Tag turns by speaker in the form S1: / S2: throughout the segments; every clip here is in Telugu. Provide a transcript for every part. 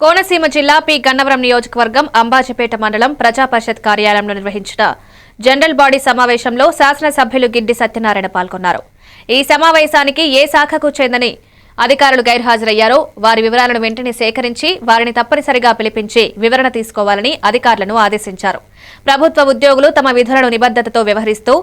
S1: కోనసీమ జిల్లా పి. గన్నవరం నియోజకవర్గం అంబాజీపేట మండలం ప్రజా పరిషత్ కార్యాలయంలో నిర్వహించిన జనరల్ బాడీ సమావేశంలో శాసనసభ్యులు గిడ్డి సత్యనారాయణ పాల్గొన్నారు. ఈ సమావేశానికి ఏ శాఖకు చెందని అధికారులు గైర్హాజరయ్యారో వారి వివరాలను వెంటనే సేకరించి వారిని తప్పనిసరిగా పిలిపించి వివరణ తీసుకోవాలని అధికారులను ఆదేశించారు. ప్రభుత్వ ఉద్యోగులు తమ విధులను నిబద్దతతో వ్యవహరిస్తూ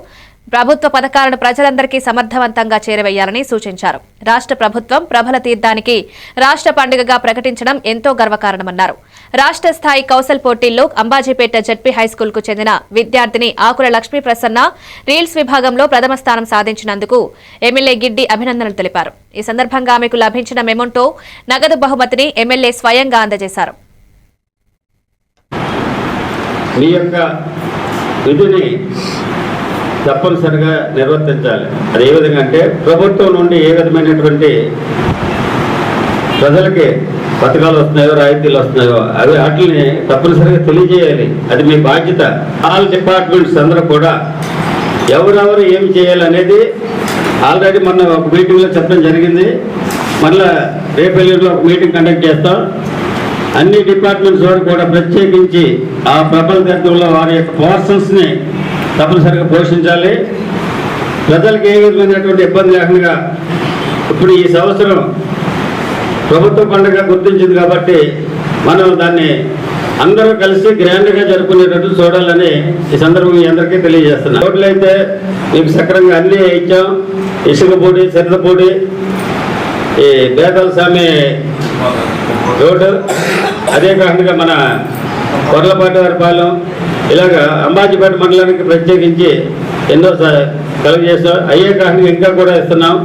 S1: ప్రభుత్వ పథకాలను ప్రజలందరికీ సమర్థవంతంగా చేరవేయాలని సూచించారు. రాష్ట్ర ప్రభుత్వం ప్రభల తీర్థానికి రాష్ట్ర పండుగగా ప్రకటించడం ఎంతో గర్వకారణమన్నారు. రాష్ట్ర స్థాయి కౌశల్ పోటీల్లో అంబాజీపేట జడ్పీ హైస్కూల్కు చెందిన విద్యార్థిని ఆకుల లక్ష్మీ ప్రసన్న రీల్స్ విభాగంలో ప్రథమ స్థానం సాధించినందుకు ఎమ్మెల్యే గిడ్డి అభినందనలు తెలిపారు. ఈ సందర్భంగా ఆమెకు లభించిన మెమోంటో నగదు బహుమతిని ఎమ్మెల్యే స్వయంగా అందజేశారు.
S2: మీ యొక్క విధిని తప్పనిసరిగా నిర్వర్తించాలి. అది ఏ విధంగా అంటే ప్రభుత్వం నుండి ఏ విధమైనటువంటి ప్రజలకి పథకాలు వస్తున్నాయో రాయితీలు వస్తున్నాయో అవి వాటిని తప్పనిసరిగా తెలియజేయాలి. అది మీ బాధ్యత. ఆల్ డిపార్ట్మెంట్స్ అందరూ కూడా ఎవరెవరు ఏమి చేయాలనేది ఆల్రెడీ మొన్న ఒక మీటింగ్లో చెప్పడం జరిగింది. మళ్ళా రేపు ఎల్లుండిలో ఒక మీటింగ్ కండక్ట్ చేస్తాం. అన్ని డిపార్ట్మెంట్స్ వారు కూడా ప్రత్యేకించి ఆ ప్రబల తీర్థంలో వారి యొక్క పోర్షన్స్ని తప్పనిసరిగా పోషించాలి. ప్రజలకు ఏ విధమైనటువంటి ఇబ్బంది లేకుండా ఇప్పుడు ఈ సంవత్సరం ప్రభుత్వ పండుగ గుర్తించింది కాబట్టి మనం దాన్ని అందరూ కలిసి గ్రాండ్గా జరుపుకునేటట్టు చూడాలని ఈ సందర్భం మీ అందరికీ తెలియజేస్తున్నాం రోడ్లు అయితే మీకు సక్రంగా అన్నీ ఇచ్చాం. ఇసుక పొడి ఈ బేతాల స్వామి రోడ్డు. అదే కాకుండా మన కొర్లపాటి వారిపాలెం ఇలాగా అంబాజీపేట మండలానికి ప్రత్యేకించి ఎన్నో స- కలుగజేస్తాం అయ్యే కాకుండా ఇంకా కూడా ఇస్తున్నాం.